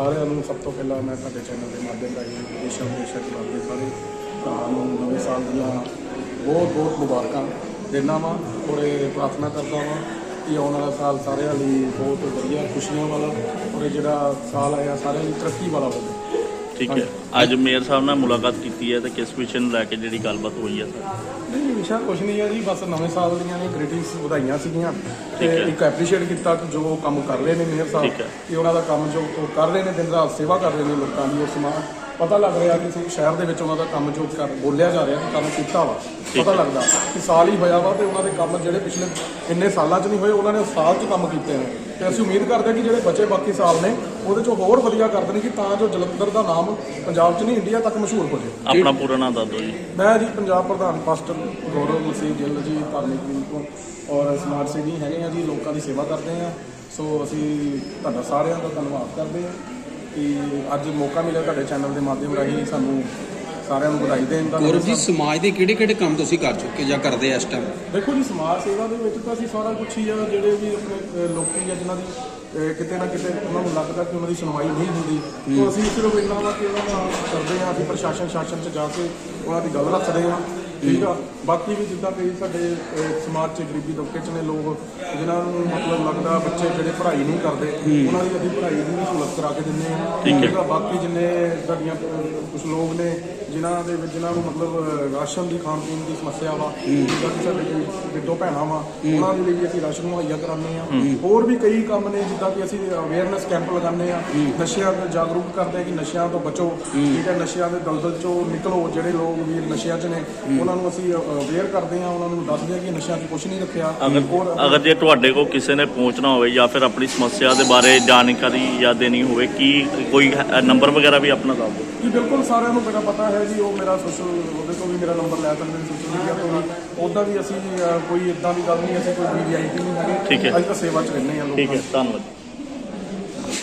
ਸਾਰਿਆਂ ਨੂੰ ਸਭ ਤੋਂ ਪਹਿਲਾਂ ਮੈਂ ਤੁਹਾਡੇ ਚੈਨਲ ਦੇ ਮਾਧਿਅਮ ਰਾਹੀਂ ਦੇਸ਼ਾਂ ਵਿਦੇਸ਼ਾਂ ਚ ਵਸਦੇ ਸਾਰੇ ਭਰਾਵਾਂ ਨੂੰ ਨਵੇਂ ਸਾਲ ਦੀਆਂ ਬਹੁਤ ਬਹੁਤ ਮੁਬਾਰਕਾਂ ਦਿੰਦਾ ਵਾਂ, ਔਰ ਇਹ ਪ੍ਰਾਰਥਨਾ ਕਰਦਾ ਵਾਂ ਕਿ ਆਉਣ ਵਾਲਾ ਸਾਲ ਸਾਰਿਆਂ ਲਈ ਬਹੁਤ ਵਧੀਆ, ਖੁਸ਼ੀਆਂ ਵਾਲਾ, ਔਰ ਇਹ ਜਿਹੜਾ ਸਾਲ ਆਇਆ ਸਾਰਿਆਂ ਲਈ ਤਰੱਕੀ ਵਾਲਾ ਹੋਵੇ। ਠੀਕ ਹੈ ਅੱਜ ਮੇਅਰ ਸਾਹਿਬ ਨਾਲ ਮੁਲਾਕਾਤ ਕੀਤੀ ਹੈ ਤੇ ਕਿਸ ਵਿਸ਼ੇ ਨੂੰ ਲੈ ਕੇ ਜਿਹੜੀ ਗੱਲਬਾਤ ਹੋਈ ਹੈ ਸਰ ਨਹੀਂ ਵਿਸ਼ਾ ਕੁਝ ਨਹੀਂ ਹੈ ਜੀ ਬਸ ਨਵੇਂ ਸਾਲ ਦੀਆਂ ਨੇ ਗ੍ਰੀਟਿੰਗਸ ਵਧਾਈਆਂ ਸੀਗੀਆਂ ਤੇ ਹੈ। ਇੱਕ ਐਪਰੀਸ਼ੀਏਟ ਕੀਤਾ ਕਿ ਜੋ ਕੰਮ ਕਰ ਰਹੇ ਨੇ ਮੇਅਰ ਸਾਹਿਬ ਠੀਕ ਹੈ। ਕਿ ਉਹਨਾਂ ਦਾ ਕੰਮ ਜੋ ਉਹ ਕਰ ਰਹੇ ਨੇ ਦਿਨ ਰਾਤ ਸੇਵਾ ਕਰ ਰਹੇ ਨੇ ਲੋਕਾਂ ਦੀ ਉਸ ਸਮਾਂ ਪਤਾ ਲੱਗ ਰਿਹਾ ਕਿ ਸ਼ਹਿਰ ਦੇ ਵਿੱਚ ਉਹਨਾਂ ਦਾ ਕੰਮ ਜੋ ਕਰ ਬੋਲਿਆ ਜਾ ਰਿਹਾ ਕਿ ਕੰਮ ਕੀਤਾ ਵਾ ਪਤਾ ਲੱਗਦਾ ਕਿ ਸਾਲ ਹੀ ਹੋਇਆ ਵਾ ਤੇ ਉਹਨਾਂ ਦੇ ਕੰਮ ਜਿਹੜੇ ਪਿਛਲੇ ਇੰਨੇ ਸਾਲਾਂ 'ਚ ਨਹੀਂ ਹੋਏ ਉਹਨਾਂ ਨੇ ਸਾਲ 'ਚ ਕੰਮ ਕੀਤੇ ਨੇ। ਤੇ ਅਸੀਂ ਉਮੀਦ ਕਰਦੇ ਹਾਂ ਕਿ ਜਿਹੜੇ ਬਚੇ ਬਾਕੀ ਸਾਲ ਨੇ ਉਹਦੇ 'ਚੋਂ ਹੋਰ ਵਧੀਆ ਕਰ ਦੇਣ ਕਿ ਤਾਂ ਜੋ ਜਲੰਧਰ ਦਾ ਨਾਮ ਪੰਜਾਬ 'ਚ ਨਹੀਂ ਇੰਡੀਆ ਤੱਕ ਮਸ਼ਹੂਰ ਹੋ ਜਾਏ। ਆਪਣਾ ਪੂਰਾ ਨਾਮ ਦੱਸ ਦਿਓ ਜੀ। ਮੈਂ ਜੀ ਪੰਜਾਬ ਪ੍ਰਧਾਨ ਪਾਸਟਰ ਗੌਰਵ ਮਸੀਹ ਗਿੱਲ ਜੀ ਧਾਰਮਿਕ ਵੀਰ ਤੋਂ ਔਰ ਸਮਾਜ ਸੇਵੀ ਹੈਗੇ ਆ ਜੀ ਲੋਕਾਂ ਦੀ ਸੇਵਾ ਕਰਦੇ ਆ। ਸੋ ਅਸੀਂ ਤੁਹਾਡਾ ਸਾਰਿਆਂ ਦਾ ਧੰਨਵਾਦ ਕਰਦੇ ਆ ਕਿ ਅੱਜ ਮੌਕਾ ਮਿਲਿਆ ਤੁਹਾਡੇ ਚੈਨਲ ਦੇ ਮਾਧਿਅਮ ਰਾਹੀਂ ਸਾਨੂੰ ਸਾਰਿਆਂ ਨੂੰ ਵਧਾਈ ਦੇਣ ਦਾ ਗੌਰਵ ਜੀ ਸਮਾਜ ਦੇ ਕਿਹੜੇ ਕਿਹੜੇ ਕੰਮ ਤੁਸੀਂ ਕਰ ਚੁੱਕੇ ਜਾਂ ਕਰਦੇ ਇਸ ਟਾਈਮ ਦੇਖੋ ਜੀ ਸਮਾਜ ਸੇਵਾ ਦੇ ਵਿੱਚ ਤਾਂ ਅਸੀਂ ਸਾਰਾ ਕੁਝ ਹੀ ਆ ਜਿਹੜੇ ਵੀ ਆਪਣੇ ਲੋਕੀ ਆ ਜਿਨ੍ਹਾਂ ਦੀ ਕਿਤੇ ਨਾ ਕਿਤੇ ਉਹਨਾਂ ਨੂੰ ਲੱਗਦਾ ਕਿ ਉਹਨਾਂ ਦੀ ਸੁਣਵਾਈ ਨਹੀਂ ਹੁੰਦੀ। ਤਾਂ ਅਸੀਂ ਸਿਰਫ ਇੰਨਾ ਵਾ ਕਿ ਉਹਨਾਂ ਨਾਲ ਕਰਦੇ ਆ ਅਸੀਂ ਪ੍ਰਸ਼ਾਸਨ ਸ਼ਾਸਨ 'ਚ ਜਾ ਕੇ ਉਹਨਾਂ ਦੀ ਗੱਲ ਰੱਖਦੇ ਆ। ਠੀਕ ਆ? ਬਾਕੀ ਵੀ ਜਿੱਦਾਂ ਕਈ ਸਾਡੇ ਸਮਾਜ 'ਚ ਗਰੀਬੀ ਦਬਕੇ 'ਚ ਨੇ ਲੋਕ ਜਿਨ੍ਹਾਂ ਨੂੰ ਮਤਲਬ ਲੱਗਦਾ ਬੱਚੇ ਜਿਹੜੇ ਪੜ੍ਹਾਈ ਨਹੀਂ ਕਰਦੇ ਉਹਨਾਂ ਦੀ ਅਸੀਂ ਪੜ੍ਹਾਈ ਦੀ ਸਹੂਲਤ ਕਰਾ ਕੇ ਦਿੰਦੇ ਆ। ਠੀਕ। ਆ? ਬਾਕੀ ਜਿੰਨੇ ਸਾਡੀਆਂ ਕੁਝ ਲੋਕ ਨੇ ਜਿਨ੍ਹਾਂ ਦੇ ਵਿੱਚ ਜਿਨ੍ਹਾਂ ਨੂੰ ਮਤਲਬ ਰਾਸ਼ਨ ਦੀ ਖਾਣ ਪੀਣ ਦੀ ਸਮੱਸਿਆ ਵਾ ਜਿੱਦਾਂ ਕਿ ਸਾਡੇ ਕੋਈ ਵਿਦੋ ਭੈਣਾਂ ਵਾ ਉਹਨਾਂ ਦੇ ਲਈ ਵੀ ਅਸੀਂ ਰਾਸ਼ਨ ਮੁਹੱਈਆ ਕਰਾਉਂਦੇ ਆ ਹੋਰ ਵੀ ਕਈ ਕੰਮ ਨੇ ਜਿੱਦਾਂ ਕਿ ਅਸੀਂ ਅਵੇਅਰਨੈਸ ਕੈਂਪ ਲਗਾਉਂਦੇ ਆ ਨਸ਼ਿਆਂ ਤੋਂ ਜਾਗਰੂਕ ਕਰਦੇ ਆ ਕਿ ਨਸ਼ਿਆਂ ਤੋਂ ਬਚੋ। ਠੀਕ ਹੈ ਨਸ਼ਿਆਂ ਦੇ ਦਲਦਲ ਚੋਂ ਨਿਕਲੋ ਜਿਹੜੇ ਲੋਕ ਵੀਰ ਨਸ਼ਿਆਂ 'ਚ ਨੇ ਉਹਨਾਂ ਨੂੰ ਅਸੀਂ ਅਵੇਅਰ ਕਰਦੇ ਆ ਉਹਨਾਂ ਨੂੰ ਦੱਸਦੇ ਆ ਕਿ ਨਸ਼ਿਆਂ 'ਚ ਕੁਝ ਨਹੀਂ ਰੱਖਿਆ। ਅਗਰ ਜੇ ਤੁਹਾਡੇ ਕੋਲ ਕਿਸੇ ਨੇ ਪਹੁੰਚਣਾ ਹੋਵੇ ਜਾਂ ਫਿਰ ਆਪਣੀ ਸਮੱਸਿਆ ਦੇ ਬਾਰੇ ਜਾਣਕਾਰੀ ਜਾਂ ਦੇਣੀ ਹੋਵੇ ਕੀ ਕੋਈ ਨੰਬਰ ਵਗੈਰਾ ਵੀ ਆਪਣਾ ਦੱਸ ਦਿਓ। ਜੀ ਬਿਲਕੁਲ ਸਾਰਿਆਂ ਨੂੰ ਮੇਰਾ ਪਤਾ ਹੈ ਜੀ ਉਹ ਮੇਰਾ ਸੋਸ਼ਲ ਉਹਦੇ ਤੋਂ ਵੀ ਮੇਰਾ ਨੰਬਰ ਲੈ ਸਕਦੇ ਨੇ ਸੋਸ਼ਲ ਮੀਡੀਆ ਤੋਂ ਵੀ। ਉੱਦਾਂ ਵੀ ਅਸੀਂ ਅਹ, ਕੋਈ ਇਦਾਂ ਦੀ ਗੱਲ ਨਹੀਂ ਅਸੀਂ ਕੋਈ ਵੀਆਈਪੀ ਨਹੀਂ ਹੈਗੇ। ਠੀਕ ਹੈ। ਅਸੀਂ ਤਾਂ ਸੇਵਾ 'ਚ ਰਹਿੰਦੇ ਹਾਂ ਲੋਕਾਂ ਠੀਕ ਹੈ ਧੰਨਵਾਦ।